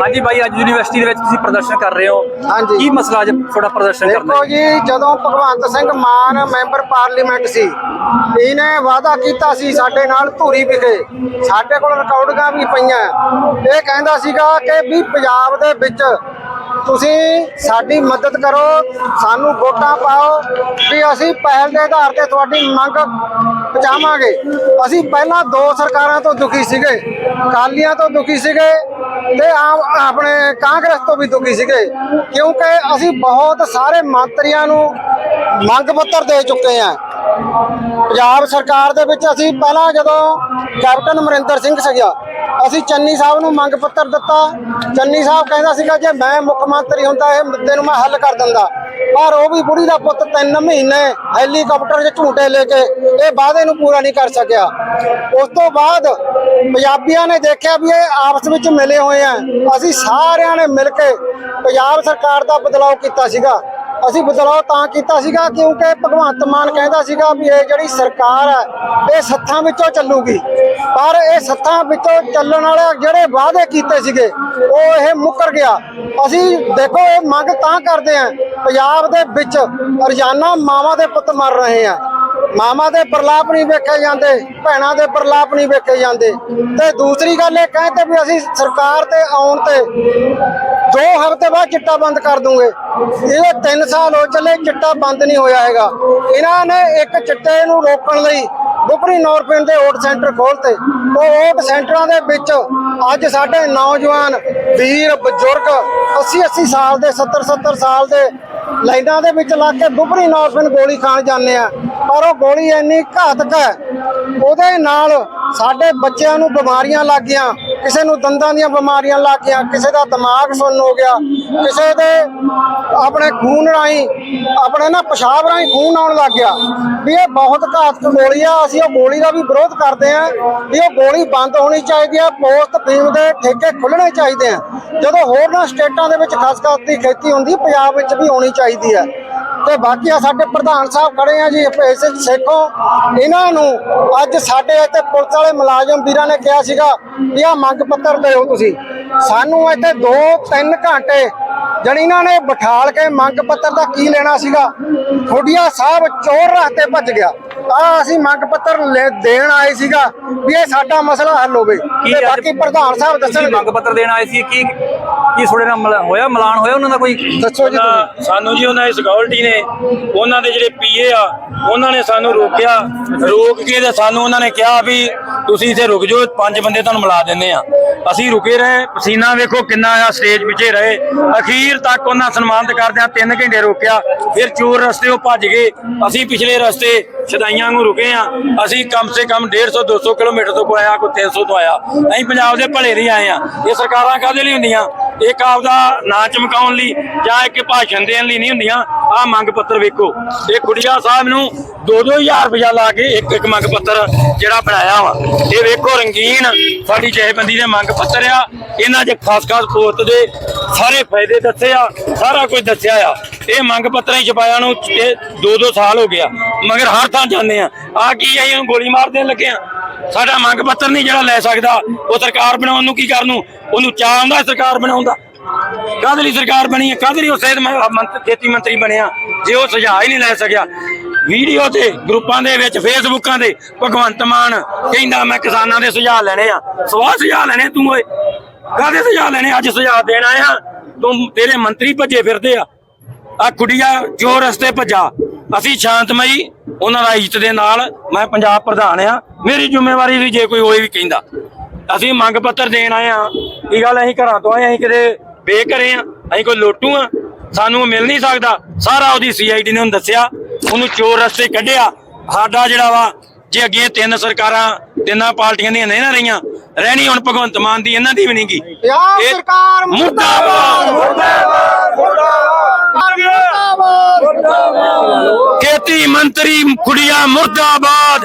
ਹਾਂਜੀ ਬਾਈ ਅੱਜ ਯੂਨੀਵਰਸਿਟੀ ਦੇ ਵਿੱਚ ਤੁਸੀਂ ਪ੍ਰਦਰਸ਼ਨ ਕਰ ਰਹੇ ਹੋ। ਹਾਂਜੀ। ਕੀ ਮਸਲਾ ਅੱਜ ਤੁਹਾਡਾ ਪ੍ਰਦਰਸ਼ਨ ਕਰਨਾ ਦੇਖੋ ਜੀ ਜਦੋਂ ਭਗਵੰਤ ਸਿੰਘ ਮਾਨ ਮੈਂਬਰ ਪਾਰਲੀਮੈਂਟ ਸੀ ਇਹਨੇ ਵਾਅਦਾ ਕੀਤਾ ਸੀ ਸਾਡੇ ਨਾਲ ਧੂਰੀ ਵਿਖੇ। ਸਾਡੇ ਕੋਲ ਰਿਕਾਰਡਿੰਗਾਂ ਵੀ ਪਈਆਂ। ਇਹ ਕਹਿੰਦਾ ਸੀਗਾ ਕਿ ਵੀ ਪੰਜਾਬ ਦੇ ਵਿੱਚ ਤੁਸੀਂ ਸਾਡੀ ਮਦਦ ਕਰੋ, ਸਾਨੂੰ ਵੋਟਾਂ ਪਾਓ ਵੀ ਅਸੀਂ ਪਹਿਲ ਦੇ ਆਧਾਰ ਤੇ ਤੁਹਾਡੀ ਮੰਗ ਪਹੁੰਚਾਵਾਂਗੇ। ਅਸੀਂ ਪਹਿਲਾਂ ਦੋ ਸਰਕਾਰਾਂ ਤੋਂ ਦੁਖੀ ਸੀਗੇ ਕਾਲੀਆਂ ਤੋਂ ਦੁਖੀ ਸੀਗੇ ਤੇ ਆਮ ਆਪਣੇ ਕਾਂਗਰਸ ਤੋਂ ਵੀ ਦੁਖੀ ਸੀਗੇ, ਕਿਉਂਕਿ ਅਸੀਂ ਬਹੁਤ ਸਾਰੇ ਮੰਤਰੀਆਂ ਨੂੰ ਮੰਗ ਪੱਤਰ ਦੇ ਚੁੱਕੇ ਹਾਂ। ਪੰਜਾਬ ਸਰਕਾਰ ਦੇ ਵਿੱਚ ਅਸੀਂ ਪਹਿਲਾਂ ਜਦੋਂ ਕੈਪਟਨ ਅਮਰਿੰਦਰ ਸਿੰਘ ਸੀਗਾ ਅਸੀਂ ਚੰਨੀ ਸਾਹਿਬ ਨੂੰ ਮੰਗ ਪੱਤਰ ਦਿੱਤਾ। ਚੰਨੀ ਸਾਹਿਬ ਕਹਿੰਦਾ ਸੀਗਾ, ਜੇ ਮੈਂ ਮੁੱਖ ਮੰਤਰੀ ਹੁੰਦਾ, ਇਹ ਮੁੱਦੇ ਨੂੰ ਮੈਂ ਹੱਲ ਕਰ ਦਿੰਦਾ। ਪਰ ਉਹ ਵੀ ਬੁੜੀ ਦਾ ਪੁੱਤ 3 ਮਹੀਨੇ ਹੈਲੀਕਾਪਟਰ 'ਚ ਝੂਟੇ ਲੈ ਕੇ, ਇਹ ਵਾਅਦੇ ਨੂੰ ਪੂਰਾ ਨਹੀਂ ਕਰ ਸਕਿਆ। ਉਸ ਤੋਂ ਬਾਅਦ ਪੰਜਾਬੀਆਂ ਨੇ ਦੇਖਿਆ ਵੀ ਇਹ ਆਪਸ ਵਿੱਚ ਮਿਲੇ ਹੋਏ ਆ। ਅਸੀਂ ਸਾਰਿਆਂ ਨੇ ਮਿਲ ਕੇ ਪੰਜਾਬ ਸਰਕਾਰ ਦਾ ਬਦਲਾਅ ਕੀਤਾ ਸੀਗਾ। ਅਸੀਂ ਬਦਲਾਅ ਤਾਂ ਕੀਤਾ ਸੀਗਾ ਕਿਉਂਕਿ ਭਗਵੰਤ ਮਾਨ ਕਹਿੰਦਾ ਸੀਗਾ ਵੀ ਇਹ ਜਿਹੜੀ ਸਰਕਾਰ ਹੈ ਇਹ ਸੱਥਾਂ ਵਿੱਚੋਂ ਚੱਲੂਗੀ। ਪਰ ਇਹ ਸੱਥਾਂ ਵਿੱਚੋਂ ਚੱਲਣ ਵਾਲੇ ਜਿਹੜੇ ਵਾਅਦੇ ਕੀਤੇ ਸੀਗੇ, ਉਹ ਇਹ ਮੁੱਕਰ ਗਿਆ। ਅਸੀਂ ਦੇਖੋ, ਇਹ ਮੰਗ ਤਾਂ ਕਰਦੇ ਆ ਪੰਜਾਬ ਦੇ ਵਿੱਚ ਰੋਜ਼ਾਨਾ ਮਾਵਾਂ ਦੇ ਪੁੱਤ ਮਰ ਰਹੇ ਆ। ਮਾਮਾ ਦੇ ਪ੍ਰਲਾਪ ਨਹੀਂ ਵੇਖੇ ਜਾਂਦੇ, ਭੈਣਾਂ ਦੇ ਪ੍ਰਲਾਪ ਨਹੀਂ ਵੇਖੇ ਜਾਂਦੇ। ਤੇ ਦੂਸਰੀ ਗੱਲ ਇਹ ਕਹਿੰਦੇ ਵੀ ਅਸੀਂ ਸਰਕਾਰ ਤੇ ਆਉਣ ਤੇ ਦੋ ਹਫ਼ਤੇ ਬਾਅਦ ਚਿੱਟਾ ਬੰਦ ਕਰ ਦੂੰਗੇ। ਇਹ 3 ਸਾਲ ਹੋ ਚੱਲੇ ਚਿੱਟਾ ਬੰਦ ਨਹੀਂ ਹੋਇਆ ਹੈਗਾ। ਇਹਨਾਂ ਨੇ ਇੱਕ ਚਿੱਟੇ ਨੂੰ ਰੋਕਣ ਲਈ ਬੁਪਰੀ ਨੌਰਪਿੰਡ ਦੇ ਓਟ ਸੈਂਟਰ ਖੋਲਤੇ ਉਹ ਓਟ ਸੈਂਟਰਾਂ ਦੇ ਵਿੱਚ ਅੱਜ ਸਾਡੇ ਨੌਜਵਾਨ, ਵੀਰ, ਬਜ਼ੁਰਗ 80 80 ਸਾਲ ਦੇ 70 70 ਸਾਲ ਦੇ ਲਾਈਨਾਂ ਦੇ ਵਿੱਚ ਲੱਗ ਕੇ ਬੁਪਰੀ ਨੌਰਪਿੰਡ ਗੋਲੀ ਖਾਣ ਜਾਂਦੇ ਆ। ਪਰ ਉਹ ਗੋਲੀ ਇੰਨੀ ਘਾਤਕ ਹੈ, ਉਹਦੇ ਨਾਲ ਸਾਡੇ ਬੱਚਿਆਂ ਨੂੰ ਬਿਮਾਰੀਆਂ ਲੱਗ ਗਈਆਂ, ਕਿਸੇ ਨੂੰ ਦੰਦਾਂ ਦੀਆਂ ਬਿਮਾਰੀਆਂ ਲੱਗ ਗਈਆਂ, ਕਿਸੇ ਦਾ ਦਿਮਾਗ ਸੁੰਨ ਹੋ ਗਿਆ, ਕਿਸੇ ਦੇ ਆਪਣੇ ਖੂਨ ਰਾਹੀਂ, ਆਪਣੇ ਨਾ ਪਿਸ਼ਾਬ ਰਾਹੀਂ ਖੂਨ ਆਉਣ ਲੱਗ ਗਿਆ। ਵੀ ਇਹ ਬਹੁਤ ਘਾਤਕ ਗੋਲੀ ਆ, ਅਸੀਂ ਉਹ ਗੋਲੀ ਦਾ ਵੀ ਵਿਰੋਧ ਕਰਦੇ ਆ ਵੀ ਉਹ ਗੋਲੀ ਬੰਦ ਹੋਣੀ ਚਾਹੀਦੀ ਆ ਪੋਸਟ ਫੀਮ ਦੇ ਠੇਕੇ ਖੁੱਲਣੇ ਚਾਹੀਦੇ ਆ। ਜਦੋਂ ਹੋਰਨਾਂ ਸਟੇਟਾਂ ਦੇ ਵਿੱਚ ਖਸਖਸ ਦੀ ਖੇਤੀ ਹੁੰਦੀ, ਪੰਜਾਬ ਵਿੱਚ ਵੀ ਹੋਣੀ ਚਾਹੀਦੀ ਹੈ। ਤੇ ਬਾਕੀ ਆ ਸਾਡੇ ਪ੍ਰਧਾਨ ਸਾਹਿਬ ਖੜੇ ਆ ਜੀ ਇਸ ਸੇਖੋ ਇਹਨਾਂ ਨੂੰ ਅੱਜ ਸਾਡੇ ਇੱਥੇ ਪੁਲਿਸ ਵਾਲੇ ਮੁਲਾਜ਼ਮ ਵੀਰਾਂ ਨੇ ਕਿਹਾ ਸੀਗਾ ਵੀ ਆ ਮੰਗ ਪੱਤਰ ਦਿਓ ਤੁਸੀਂ। ਸਾਨੂੰ ਇੱਥੇ 2-3 ਘੰਟੇ ਜਣੀ ਇਹਨਾਂ ਨੇ ਬਿਠਾਲ ਕੇ ਮੰਗ ਪੱਤਰ ਦਾ ਕੀ ਲੈਣਾ ਸੀਗਾ। ਖੋਡੀਆ ਸਾਹਿਬ ਚੋਰ ਰਸਤੇ ਭੱਜ ਗਿਆ। ਆ ਅਸੀਂ ਮੰਗ ਪੱਤਰ ਲੈ- ਦੇਣ ਆਏ ਸੀਗਾ ਵੀ ਇਹ ਸਾਡਾ ਮਸਲਾ ਹੱਲ ਹੋਵੇ ਤੇ ਅੱਜ ਬਾਕੀ ਪ੍ਰਧਾਨ ਸਾਹਿਬ ਤੁਸੀਂ ਦੱਸਣਗੇ। ਮੰਗ ਪੱਤਰ ਦੇਣ ਆਏ ਸੀ? ਕੀ ਕੀ ਤੁਹਾਡੇ ਨਾਲ ਮਿਲ- ਹੋਇਆ? ਮਿਲਾਨ ਹੋਇਆ ਉਹਨਾਂ ਦਾ ਕੋਈ? ਦੱਸੋ ਜੀ ਤੁਸੀਂ। ਉਹਨਾਂ- ਸਾਨੂੰ ਜੀ ਉਹਨਾਂ ਦੀ ਸਿਕਿਉਰਿਟੀ ਨੇ ਉਹਨਾਂ ਦੇ ਜਿਹੜੇ ਪੀਏ ਆ ਉਹਨਾਂ ਨੇ ਸਾਨੂੰ ਰੋਕਿਆ। ਰੋਕ ਕੇ ਤੇ ਸਾਨੂੰ ਉਹਨਾਂ ਨੇ ਕਿਹਾ ਵੀ ਤੁਸੀਂ ਇੱਥੇ ਰੁਕ ਜਾਓ, ਪੰਜ ਬੰਦੇ ਤੁਹਾਨੂੰ ਮਿਲਾ ਦਿੰਦੇ ਆ ਅਸੀਂ ਰੁਕੇ ਰਹੇ, ਪਸੀਨਾ ਵੇਖੋ ਕਿੰਨਾ ਆ ਸਟੇਜ ਪਿੱਛੇ ਰਹੇ। ਅਖੀਰ ਤੱਕ ਉਹਨਾਂ ਸਨਮਾਨਿਤ ਕਰਦਿਆਂ 3 ਘੰਟੇ ਰੋਕਿਆ, ਫਿਰ ਚੋਰ ਰਸਤੇ ਉਹ ਭੱਜ ਗਏ। ਅਸੀਂ ਪਿਛਲੇ ਰਸਤੇ ਸ਼ਦਾਈਆਂ ਨੂੰ ਰੁਕੇ ਆ ਅਸੀਂ ਕਮ ਸੇ ਕਮ 150 200 ਕਿਲੋਮੀਟਰ ਤੋਂ ਕੋਈ ਆਇਆ, ਕੋਈ 300 ਤੋਂ ਆਇਆ। ਅਸੀਂ ਪੰਜਾਬ ਦੇ ਭਲੇ ਲਈ ਆਏ ਆ ਇਹ ਸਰਕਾਰਾਂ ਕਾਹਦੇ ਲਈ ਹੁੰਦੀਆਂ? ਇੱਕ ਆਪਦਾ ਨਾਂ ਚਮਕਾਉਣ ਲਈ ਜਾਂ ਇੱਕ ਭਾਸ਼ਣ ਦੇਣ ਲਈ ਨਹੀਂ ਹੁੰਦੀਆਂ? ਆ ਮੰਗ ਪੱਤਰ ਵੇਖੋ। ਇਹ ਕੁੜੀਆ ਸਾਹਿਬ ਨੂੰ 2-2000 ਰੁਪਇਆ ਲਾ ਕੇ ਇੱਕ ਇੱਕ ਮੰਗ ਪੱਤਰ ਜਿਹੜਾ ਬਣਾਇਆ ਵਾ। ਇਹ ਵੇਖੋ ਰੰਗੀਨ ਸਾਡੀ ਜਥੇਬੰਦੀ ਦੇ ਮੰਗ ਪੱਤਰ ਆ। ਇਹਨਾਂ ਦੇ ਖਾਸ ਖਾਸ ਪੋਸਟ ਦੇ ਸਾਰੇ ਫਾਇਦੇ ਦੱਸੇ ਆ, ਸਾਰਾ ਕੁਝ ਦੱਸਿਆ ਆ। ਇਹ ਮੰਗ ਪੱਤਰਾਂ ਹੀ ਛਪਾਇਆ ਨੂੰ 2-2 ਸਾਲ ਹੋ ਗਿਆ। ਮਗਰ ਹਰ ਥਾਂ ਜਾਂਦੇ ਆ। ਆ ਕੀ ਅਸੀਂ ਉਹਨੂੰ ਗੋਲੀ ਮਾਰ ਦੇਣ ਲੱਗੇ ਆ। ਸਾਡਾ ਮੰਗ ਪੱਤਰ ਨਹੀਂ ਜਿਹੜਾ ਲੈ ਸਕਦਾ, ਉਹ ਸਰਕਾਰ ਬਣਾਉਣ ਨੂੰ ਕੀ ਕਰਨ ਨੂੰ? ਉਹਨੂੰ ਚਾਹ ਆਉਂਦਾ ਸਰਕਾਰ ਬਣਾਉਣ ਦਾ। ਕਾਹਦੇ ਲਈ ਸਰਕਾਰ ਬਣੀ ਹੈ? ਕਾਹਦੇ ਲਈ ਉਹ ਸਿਹਤ ਮ- ਖੇਤੀ ਮੰਤਰੀ ਬਣਿਆ? ਜੇ ਉਹ ਸੁਝਾਅ ਹੀ ਨਹੀਂ ਲੈ ਸਕਿਆ। ਵੀਡੀਓ ਤੇ, ਗਰੁੱਪਾਂ ਦੇ ਵਿੱਚ, ਫੇਸਬੁੱਕਾਂ ਦੇ ਭਗਵੰਤ ਮਾਨ ਕਹਿੰਦਾ, ਮੈਂ ਕਿਸਾਨਾਂ ਦੇ ਸੁਝਾਅ ਲੈਣੇ ਆ। ਸਵਾਹ ਸੁਝਾਅ ਲੈਣੇ ਤੂੰ, ਓਏ? ਕਾਹਦੇ ਸੁਝਾਅ ਲੈਣੇ? ਅੱਜ ਸੁਝਾਅ ਦੇਣ ਆਇਆ। ਤੂੰ ਤੇਰੇ ਮੰਤਰੀ ਭੱਜੇ ਫਿਰਦੇ ਆ। ਆ ਕੁੜੀਆ ਜੋ ਰਸਤੇ ਭੱਜਾ। ਅਸੀਂ ਸ਼ਾਂਤਮਈ ਉਹਨਾਂ ਦਾ ਇੱਜ਼ਤ ਦੇ ਨਾਲ ਮੈਂ ਪੰਜਾਬ ਪ੍ਰਧਾਨ ਆ। ਮੇਰੀ ਜ਼ਿੰਮੇਵਾਰੀ ਵੀ ਜੇ ਕੋਈ ਹੋਈ ਵੀ ਕਹਿੰਦਾ। ਅਸੀਂ ਮੰਗ ਪੱਤਰ ਦੇਣ ਆਏ ਆ। ਇਹ ਗੱਲ ਅਸੀਂ ਘਰਾਂ ਤੋਂ ਆਏ ਅਸੀਂ ਕਿਤੇ ਬੇਘਰੇ ਆ ਅਸੀਂ ਕੋਈ ਲੋਟੂ ਆ ਸਾਨੂੰ ਮਿਲ ਨਹੀਂ ਸਕਦਾ। ਸਾਰਾ ਉਹਦੀ ਸੀਆਈਡੀ ਨੇ ਉਹਨੂੰ ਦੱਸਿਆ ਉਹਨੂੰ ਚੋਰ ਰਸਤੇ ਕੱਢਿਆ। ਸਾਡਾ ਜਿਹੜਾ ਵਾ ਜੇ ਅੱਗੇ ਤਿੰਨ ਸਰਕਾਰਾਂ ਤਿੰਨਾਂ ਪਾਰਟੀਆਂ ਦੀਆਂ ਨਹੀਂ ਨਾ ਰਹੀਆਂ ਰਹਿਣੀ ਹੁਣ ਭਗਵੰਤ ਮਾਨ ਦੀ ਇਹਨਾਂ ਦੀ ਵੀ ਨਹੀਂਗੀ। ਇਹ- ਸਰਕਾਰ ਮੁਰਦਾਬਾਦ! ਮੁਰਦਾਬਾਦ! ਮੁਰਦਾਬਾਦ! ਖੇਤੀ ਮੰਤਰੀ ਕੁੜੀਆ ਮੁਰਦਾਬਾਦ!